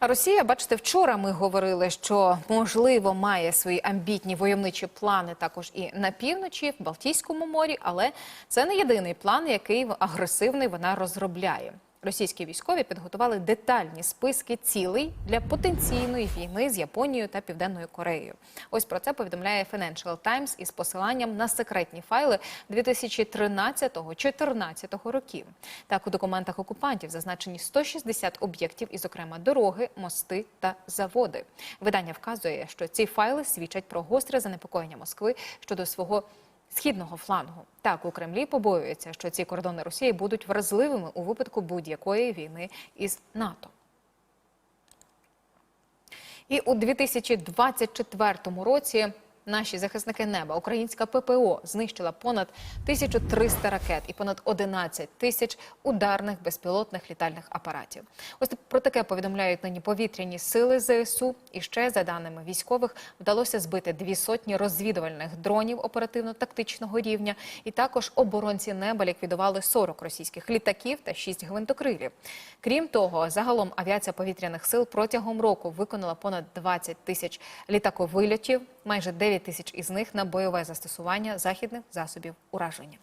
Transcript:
Росія, бачите, вчора ми говорили, що можливо має свої амбітні войовничі плани також і на півночі, в Балтійському морі, але це не єдиний план, який агресивний вона розробляє. Російські військові підготували детальні списки цілей для потенційної війни з Японією та Південною Кореєю. Ось про це повідомляє Financial Times із посиланням на секретні файли 2013-2014 років. Так, у документах окупантів зазначені 160 об'єктів, і, зокрема, дороги, мости та заводи. Видання вказує, що ці файли свідчать про гостре занепокоєння Москви щодо свого східного флангу. Так, у Кремлі побоюється, що ці кордони Росії будуть вразливими у випадку будь-якої війни із НАТО. І у 2024 році наші захисники неба, українська ППО, знищила понад 1300 ракет і понад 11 тисяч ударних безпілотних літальних апаратів. Ось про таке повідомляють нині повітряні сили ЗСУ. І ще за даними військових вдалося збити дві сотні розвідувальних дронів оперативно-тактичного рівня. І також оборонці неба ліквідували 40 російських літаків та 6 гвинтокрилів. Крім того, загалом авіація повітряних сил протягом року виконала понад 20 тисяч літаковильотів, майже 9 тисяч із них на бойове застосування західних засобів ураження.